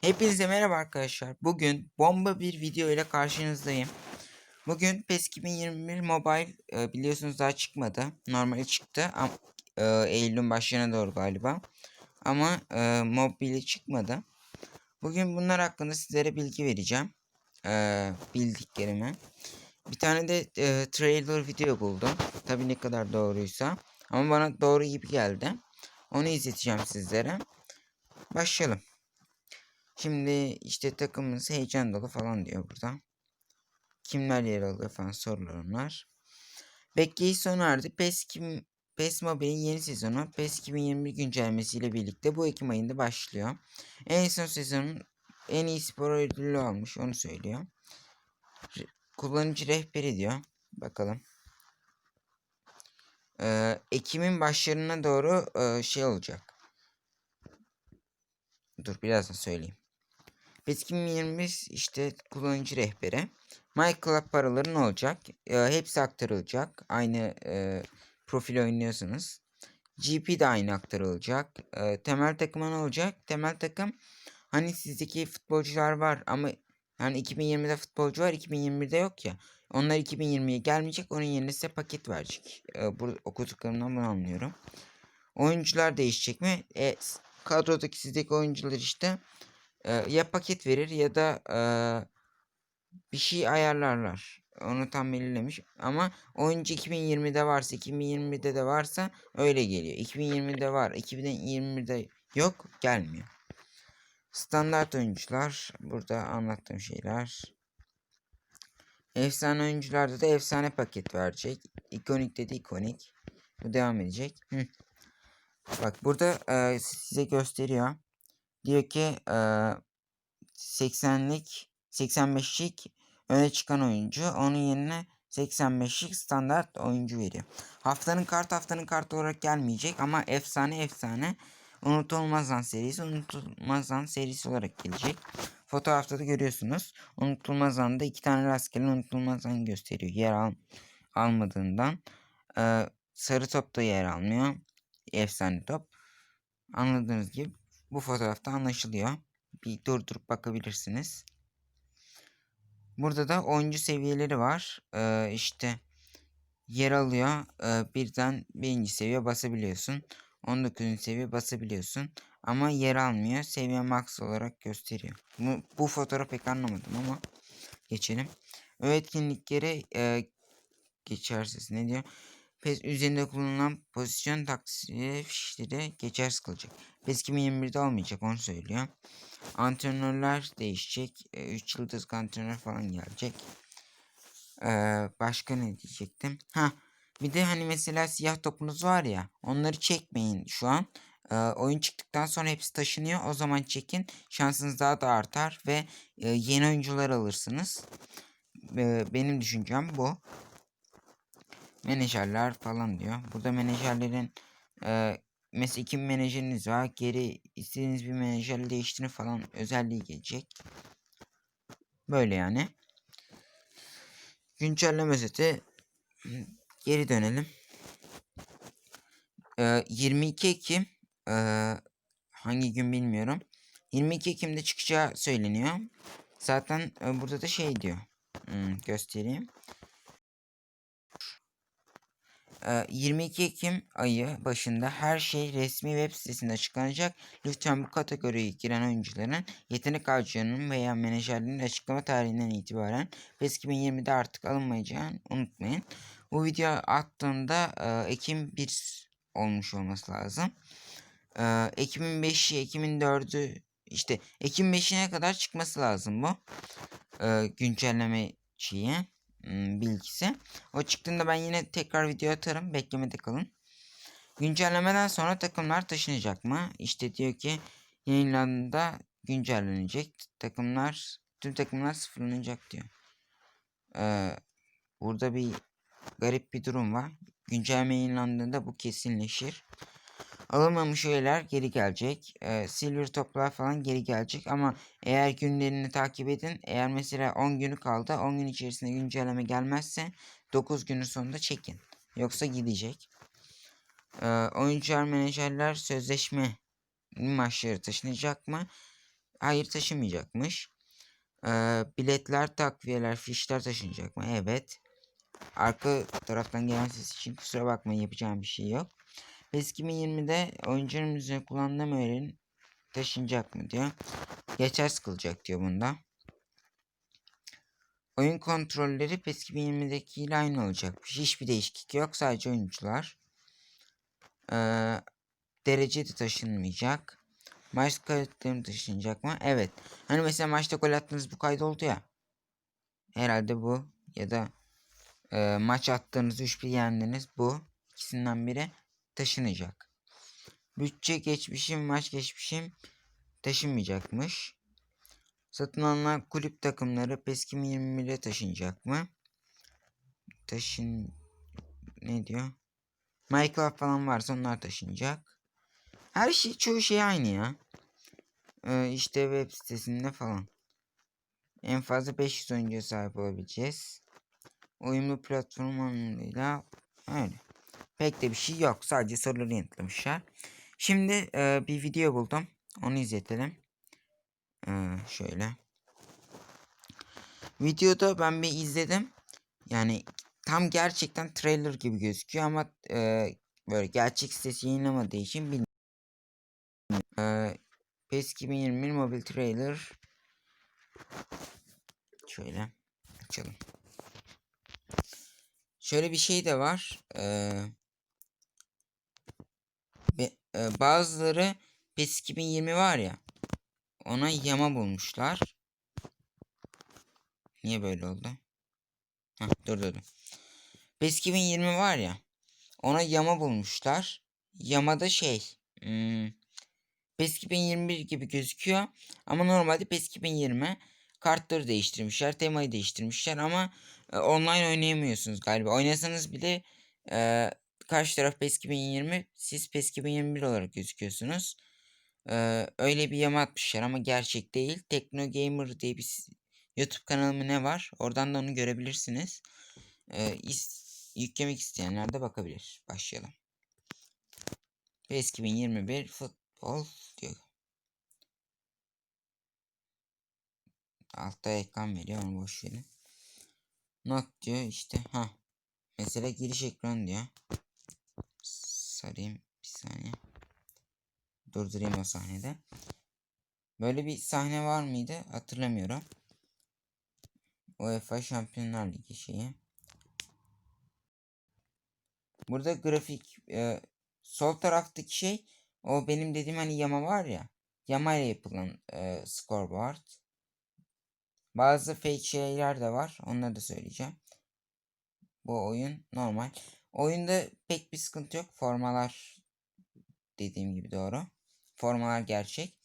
Hepinize merhaba arkadaşlar. Bugün bomba bir video ile karşınızdayım. Bugün PES 2021 Mobile e, biliyorsunuz daha çıkmadı. Normali çıktı ama e, Eylül'ün başlarına doğru galiba. Ama e, çıkmadı. Bugün bunlar hakkında sizlere bilgi vereceğim. E, bildiklerimi. Bir tane de e, trailer video buldum. Tabii ne kadar doğruysa. Ama bana doğru gibi geldi. Onu izleteceğim sizlere. Başlayalım. Şimdi işte takımımız heyecan dolu falan diyor burada. Kimler yer alıyor falan sorular onlar. Bekleyiş sona erdi. PES, kim, PES Mobile'in yeni sezonu PES 2021 güncellemesiyle birlikte bu Ekim ayında başlıyor. En son sezonun en iyi spor ödülü almış onu söylüyor. Re- kullanıcı rehberi diyor. Bakalım. Ee, Ekim'in başlarına doğru e, şey olacak. Dur birazdan söyleyeyim. PES 2021 işte kullanıcı rehberi. MyClub paraları ne olacak? Ee, hepsi aktarılacak. Aynı e, profil oynuyorsanız. GP de aynı aktarılacak. Ee, temel takıma ne olacak? Temel takım hani sizdeki futbolcular var ama hani 2020'de futbolcu var 2021'de yok ya. Onlar 2020'ye gelmeyecek. Onun yerine size paket verecek. Ee, bu okuduklarımdan bunu anlıyorum. Oyuncular değişecek mi? E, kadrodaki sizdeki oyuncular işte ya paket verir ya da e, bir şey ayarlarlar. Onu tam belirlemiş. Ama oyuncu 2020'de varsa 2020'de de varsa öyle geliyor. 2020'de var. 2021'de yok gelmiyor. Standart oyuncular. Burada anlattığım şeyler. Efsane oyuncularda da efsane paket verecek. İkonik de ikonik. Bu devam edecek. Hı. Bak burada e, size gösteriyor. Diyor ki e, 80'lik 85'lik öne çıkan oyuncu onun yerine 85'lik standart oyuncu veriyor. Haftanın kart haftanın kartı olarak gelmeyecek ama efsane efsane unutulmaz an serisi unutulmaz an serisi olarak gelecek. Fotoğrafta da görüyorsunuz. Unutulmaz anda iki tane rastgele unutulmaz an gösteriyor. Yer al almadığından. Ee, sarı top da yer almıyor. Efsane top. Anladığınız gibi bu fotoğrafta anlaşılıyor bir durdurup bakabilirsiniz. Burada da oyuncu seviyeleri var. Ee, işte yer alıyor. Ee, birden birinci seviye basabiliyorsun. 19. seviye basabiliyorsun. Ama yer almıyor. Seviye max olarak gösteriyor. Bu, bu fotoğrafı pek anlamadım ama geçelim. O etkinlikleri e, geçersiz ne diyor? PES üzerinde kullanılan pozisyon taksiri fişleri geçersiz kalacak. PES 2021'de olmayacak onu söylüyor. Antrenörler değişecek. 3 yıldız antrenör falan gelecek. Ee, başka ne diyecektim? Ha bir de hani mesela siyah topunuz var ya onları çekmeyin şu an. Ee, oyun çıktıktan sonra hepsi taşınıyor. O zaman çekin. Şansınız daha da artar ve e, yeni oyuncular alırsınız. Ee, benim düşüncem bu. Menajerler falan diyor. Burada menajerlerin e, mesela iki menajeriniz var. Geri istediğiniz bir menajerle değiştirin falan özelliği gelecek. Böyle yani. Güncelleme özeti geri dönelim. Ee, 22 Ekim e, hangi gün bilmiyorum. 22 Ekim'de çıkacağı söyleniyor. Zaten e, burada da şey diyor. Hmm, göstereyim. Ee, 22 Ekim ayı başında her şey resmi web sitesinde açıklanacak. Lütfen bu kategoriye giren oyuncuların yetenek harcının veya menajerliğinin açıklama tarihinden itibaren PES 2020'de artık alınmayacağını unutmayın. Bu video attığımda Ekim 1 olmuş olması lazım. Ekim'in 5'i, Ekim'in 4'ü işte Ekim 5'ine kadar çıkması lazım bu. Güncelleme şeyi bilgisi. O çıktığında ben yine tekrar video atarım. Beklemede kalın. Güncellemeden sonra takımlar taşınacak mı? İşte diyor ki yayınlandığında güncellenecek. Takımlar tüm takımlar sıfırlanacak diyor. Ee, burada bir garip bir durum var. Güncelleme yayınlandığında bu kesinleşir. Alınmamış üyeler geri gelecek. Ee, silver toplar falan geri gelecek ama eğer günlerini takip edin. Eğer mesela 10 günü kaldı 10 gün içerisinde güncelleme gelmezse 9 günün sonunda çekin. Yoksa gidecek. Ee, oyuncular menajerler sözleşme maçları taşınacak mı? Hayır taşımayacakmış. Ee, biletler, takviyeler, fişler taşınacak mı? Evet. Arka taraftan gelen ses için kusura bakmayın yapacağım bir şey yok. PES 2020'de oyuncunun üzerine kullanılan öğenin taşınacak mı diyor. Geçersiz kılacak diyor bunda. Oyun kontrolleri PES 2020'deki ile aynı olacakmış. Hiçbir değişiklik yok. Sadece oyuncular. Ee, derece de taşınmayacak. Maç kayıtlarım taşınacak mı? Evet. Hani mesela maçta gol attığınız bu kaydoldu ya. Herhalde bu. Ya da e, maç attığınız 3-1 yendiniz. Bu. ikisinden biri taşınacak. Bütçe geçmişim, maç geçmişim taşınmayacakmış. Satın alınan kulüp takımları PES 2021'e taşınacak mı? Taşın... Ne diyor? Minecraft falan varsa onlar taşınacak. Her şey çoğu şey aynı ya. Ee, işte web sitesinde falan. En fazla 500 oyuncuya sahip olabileceğiz. Uyumlu platform anlamıyla öyle. Pek de bir şey yok. Sadece soruları yanıtlamışlar. Şimdi e, bir video buldum. Onu izletelim. Ee, şöyle. Videoda ben bir izledim. Yani tam gerçekten trailer gibi gözüküyor ama e, böyle gerçek sitesi yayınlamadığı için bilmiyorum. E, PES 2021 mobil trailer. Şöyle açalım. Şöyle bir şey de var. Ee, be, e, bazıları PES 2020 var ya. Ona yama bulmuşlar. Niye böyle oldu? Heh, dur dur dur. PES 2020 var ya. Ona yama bulmuşlar. Yamada şey. Hmm, PES 2021 gibi gözüküyor. Ama normalde PES 2020 kartları değiştirmişler. Temayı değiştirmişler ama e, online oynayamıyorsunuz galiba. Oynasanız bile e, karşı taraf PES 2020 siz PES 2021 olarak gözüküyorsunuz. E, öyle bir yama atmışlar ama gerçek değil. Tekno Gamer diye bir YouTube kanalı ne var? Oradan da onu görebilirsiniz. E, is, yüklemek isteyenler de bakabilir. Başlayalım. PES 2021 futbol diyor. Altta ekran veriyor onu boş verin. Not diyor işte ha. Mesela giriş ekran diyor. Sarayım bir saniye. Durdurayım o sahnede. Böyle bir sahne var mıydı? Hatırlamıyorum. UEFA Şampiyonlar Ligi şeyi. Burada grafik e, sol taraftaki şey o benim dediğim hani yama var ya. Yama ile yapılan e, scoreboard. Bazı fake şeyler de var. Onları da söyleyeceğim. Bu oyun normal. Oyunda pek bir sıkıntı yok. Formalar dediğim gibi doğru. Formalar gerçek.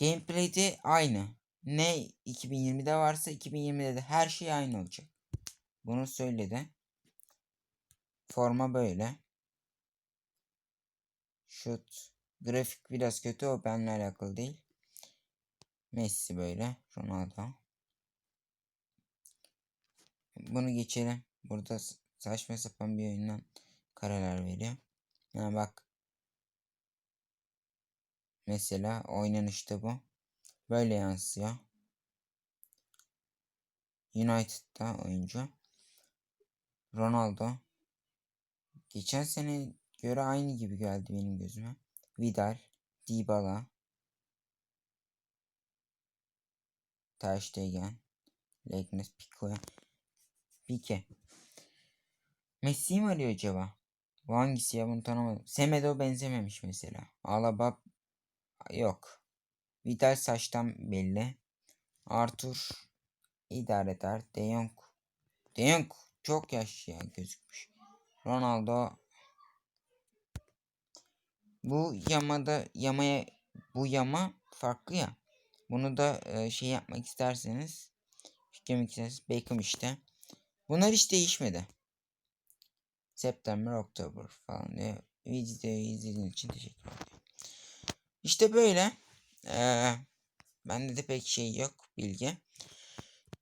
Gameplay'de aynı. Ne 2020'de varsa 2020'de de her şey aynı olacak. Bunu söyledi. Forma böyle. Şut. Grafik biraz kötü o benimle alakalı değil. Messi böyle. Ronaldo. Bunu geçelim. Burada saçma sapan bir oyundan kareler veriyor. Yani bak. Mesela oynanışta bu. Böyle yansıyor. United'da oyuncu. Ronaldo. Geçen sene göre aynı gibi geldi benim gözüme. Vidal, Dybala, Ter Stegen, Legnes, Pico, Pique. Messi mi arıyor acaba? Bu hangisi ya bunu tanımadım. Semedo benzememiş mesela. Alaba yok. Vidal saçtan belli. Arthur idare eder. De Jong. De Jong çok yaşlı ya gözükmüş. Ronaldo bu yamada yamaya bu yama farklı ya. Bunu da e, şey yapmak isterseniz yüklemek isterseniz Beckham işte. Bunlar hiç değişmedi. September, Oktober falan diye videoyu izlediğiniz için teşekkür ederim. İşte böyle. Ee, bende de pek şey yok bilgi.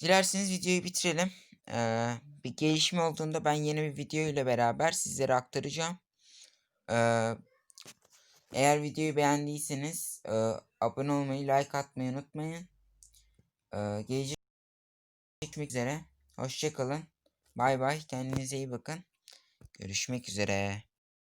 Dilerseniz videoyu bitirelim. Ee, bir gelişme olduğunda ben yeni bir video ile beraber sizlere aktaracağım. Ee, Eğer videoyu beğendiyseniz e, abone olmayı, like atmayı unutmayın. E, gelecek üzere. Hoşçakalın. Bay bay. Kendinize iyi bakın. Görüşmek üzere.